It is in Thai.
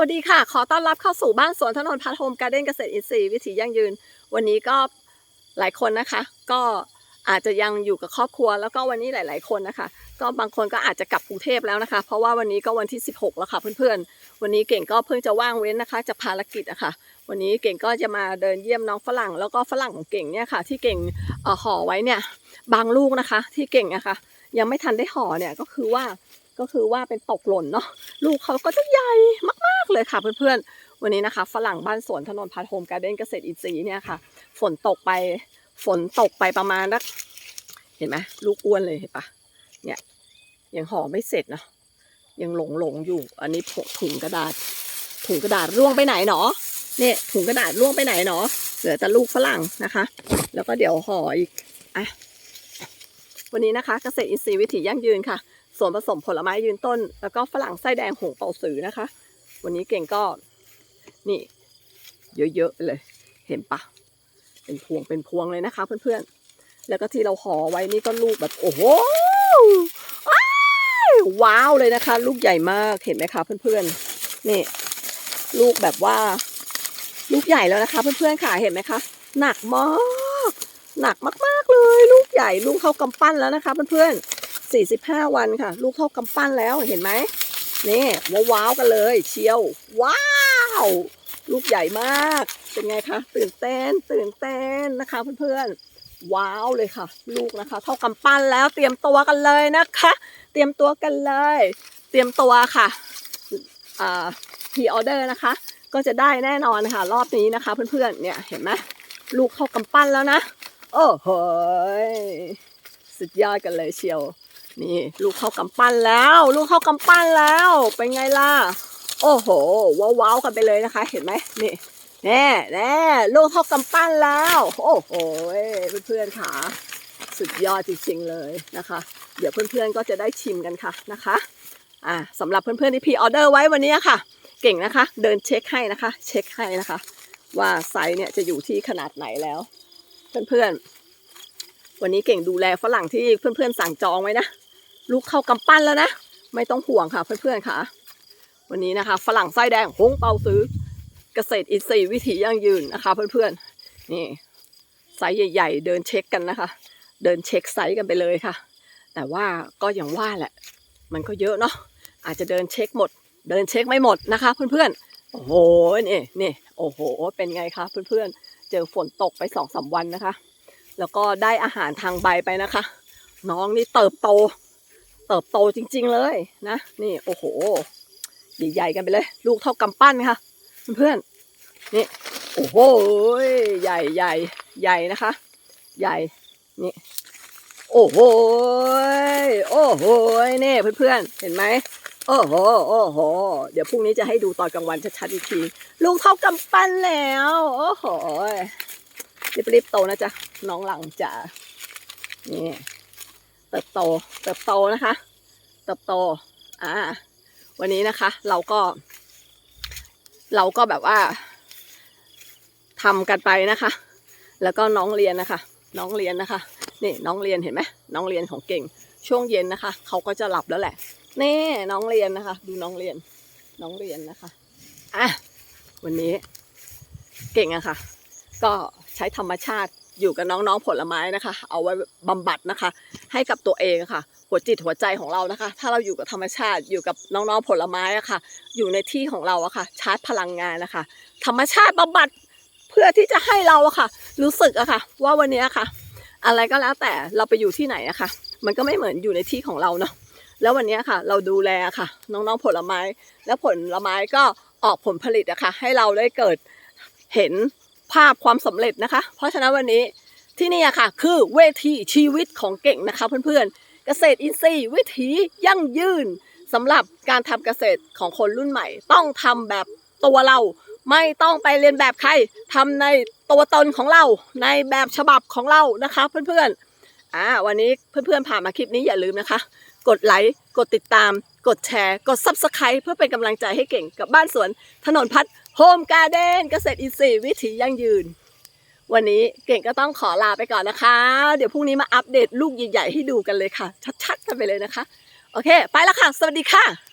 วัสดีค่ะ ขอต้อนรับเข้าสู่บ้านสวนถนนพัทโฮมการ์เด้นเกษตรอินทรีย์วิถียั่งยืน วันนี้ก็หลายคนนะคะ ก็อาจจะยังอยู่กับครอบครัว แล้วก็วันนี้หลาย ๆ คนนะคะ ก็บางคนก็อาจจะกลับกรุงเทพแล้วนะคะ เพราะว่าวันนี้ก็วันที่ 16 แล้วค่ะเพื่อนๆ วันนี้เก่งก็เพิ่งจะว่างเว้นนะคะจากภารกิจอะค่ะ วันนี้เก่งก็จะมาเดินเยี่ยมน้องฝรั่ง แล้วก็ฝรั่งของเก่งเนี่ยค่ะ ที่เก่งห่อไว้เนี่ยบางลูกนะคะ ที่เก่งอะคะยังไม่ทันได้ห่อเนี่ยก็คือว่าก็คือว่าเป็นตกหล่นเนาะ ลูกเขาก็จะใหญ่มากๆเลยค่ะเพื่อนๆ วันนี้นะคะ ฝรั่งบ้านสวนถนนพัทโฮมการ์เด้นเกษตรอินทรีย์เนี่ยค่ะ ฝนตกไปฝนตกไปประมาณนักเห็นไหมลูกอ้วนเลยเห็นปะเนี่ยยังห่อไม่เสร็จเนาะยังหลงหลงอยู่ อันนี้ถุงกระดาษ ถุงกระดาษร่วงไปไหนหนอเนี่ยถุงกระดาษร่วงไปไหนหนอเหลือแต่ลูกฝรั่งนะคะ แล้วก็เดี๋ยวห่ออีกอะวันนี้นะคะเกษตรอินทรีย์วิถียั่งยืนค่ะ ส่วนผสมผลไม้ยืนต้น แล้วก็ฝรั่งไส้แดงหงเป่าสือนะคะ วันนี้เก่งก็นี่ เยอะๆเลย เห็นปะเป็นพวงเป็นพวงเลยนะคะเพื่อนๆ แล้วก็ที่เราห่อไว้นี่ก็ลูกแบบโอ้โหว้าวเลยนะคะ ลูกใหญ่มากเห็นไหมคะเพื่อนๆนี่ ลูกแบบว่า ลูกใหญ่แล้วนะคะเพื่อนๆค่ะเห็นไหมคะ หนักมาก หนักมากๆเลย ลูกใหญ่ลูกเขากำปั้นแล้วนะคะเพื่อนๆ 45 วันค่ะ ลูกเท่ากำปั้นแล้วเห็นไหมนี่ว้าวๆกันเลย เชียว ว้าว ลูกใหญ่มาก เป็นไงคะ ตื่นเต้น ตื่นเต้นนะคะเพื่อนๆ ว้าวเลยค่ะ ลูกนะคะ เท่ากำปั้นแล้วเตรียมตัวกันเลยนะคะ เตรียมตัวกันเลย เตรียมตัวค่ะอ่าพีออเดอร์นะคะ ก็จะได้แน่นอนค่ะ รอบนี้นะคะ เพื่อนๆ เนี่ยเห็นไหมลูกเข้ากำปั้นแล้วนะ โอ้โหสุดยอดกันเลยเชียว นี่ลูกเข้ากำปั้นแล้ว ลูกเข้ากำปั้นแล้ว เป็นไงล่ะ โอ้โห ว้าวๆกันไปเลยนะคะ เห็นไหมนี่แน่แน่ลูกเข้ากำปั้นแล้ว โอ้โหเพื่อนๆค่ะสุดยอดจริงๆเลยนะคะ เดี๋ยวเพื่อนๆก็จะได้ชิมกันค่ะนะคะอ่าสำหรับเพื่อนๆที่พีออเดอร์ไว้วันนี้ค่ะ เก่งนะคะ เดินเช็คให้นะคะ เช็คให้นะคะ ว่าไซส์เนี่ยจะอยู่ที่ขนาดไหนแล้ว เพื่อนๆวันนี้เก่งดูแลฝรั่งที่เพื่อนๆสั่งจองไว้นะ ลูกเข้ากำปั้นแล้วนะ ไม่ต้องห่วงค่ะเพื่อนๆค่ะ วันนี้นะคะ ฝรั่งไส้แดงหงเปาซื้อ เกษตรอินทรีย์วิถียั่งยืนนะคะ เพื่อนๆนี่ไซส์ใหญ่ ๆ เดินเช็คกันนะคะ เดินเช็คไซส์กันไปเลยค่ะ แต่ว่าก็อย่างว่าแหละ มันก็เยอะเนาะอาจจะเดินเช็คหมด เดินเช็คไม่หมดนะคะ เพื่อนๆโอ้โหนี่นี่โอ้โห เป็นไงคะเพื่อนๆเจอฝนตกไปสองสามวันนะคะ แล้วก็ได้อาหารทางใบไปนะคะ น้องนี่เติบโต เติบโตจริง ๆ เลยนะ นี่โอ้โห ใหญ่ๆกันไปเลย ลูกเท่ากำปั้นค่ะเพื่อนๆนี่โอ้โหใหญ่ใหญ่ใหญ่นะคะ ใหญ่นี่โอ้โหโอ้โหนี่เพื่อนๆเห็นไหมโอ้โห โอ้โห เดี๋ยวพรุ่งนี้จะให้ดูตอนกลางวันชัดๆอีกที ลูกเท่ากำปั้นแล้ว โอ้โห รีบๆโตนะจ๊ะ น้องหลังจ๋า นี่ เติบโตเติบโตนะคะ เติบโตอ่าวันนี้นะคะ เราก็ เราก็แบบว่าทำกันไปนะคะ แล้วก็น้องเรียนนะคะ น้องเรียนนะคะ นี่น้องเรียนเห็นไหมน้องเรียนของเก่ง ช่วงเย็นนะคะ เขาก็จะหลับแล้วแหละนี่น้องเรียนนะคะ ดูน้องเรียน น้องเรียนนะคะอะวันนี้เก่งอะค่ะ ก็ใช้ธรรมชาติอยู่กับน้องๆผลไม้นะคะ เอาไว้บำบัดนะคะ ให้กับตัวเองค่ะ หัวจิตหัวใจของเรานะคะ ถ้าเราอยู่กับธรรมชาติอยู่กับน้องๆผลไม้อะค่ะ อยู่ในที่ของเราอะค่ะ ชาร์จพลังงานนะคะ ธรรมชาติบำบัดเพื่อที่จะให้เราอะค่ะ รู้สึกอะค่ะ ว่าวันนี้อะค่ะ อะไรก็แล้วแต่เราไปอยู่ที่ไหนอะค่ะ มันก็ไม่เหมือนอยู่ในที่ของเราเนาะแล้ววันนี้ค่ะ เราดูแลค่ะ น้องๆผลไม้ แล้วผลไม้ก็ออกผลผลิตอะค่ะ ให้เราได้เกิดเห็น ภาพความสำเร็จนะคะ เพราะฉะนั้นวันนี้ที่นี่ค่ะ คือเวทีชีวิตของเก่งนะคะเพื่อนๆ เกษตรอินทรีย์วิถียั่งยืนสำหรับการทำเกษตรของคนรุ่นใหม่ ต้องทำแบบตัวเรา ไม่ต้องไปเรียนแบบใครทำในตัวตนของเรา ในแบบฉบับของเรานะคะเพื่อนๆอ่าวันนี้เพื่อนๆผ่านมาคลิปนี้อย่าลืมนะคะ กดไลค์กดติดตาม กดแชร์ กด Subscribe เพื่อเป็นกำลังใจให้เก่งกับบ้านสวนถนนพัฒน์โฮมการ์เด้นเกษตรอินทรีย์วิถียั่งยืน วันนี้เก่งก็ต้องขอลาไปก่อนนะคะ เดี๋ยวพรุ่งนี้มาอัปเดตลูกใหญ่ๆให้ดูกันเลยค่ะ ชัดๆกันไปเลยนะคะ โอเค ไปแล้วค่ะ สวัสดีค่ะ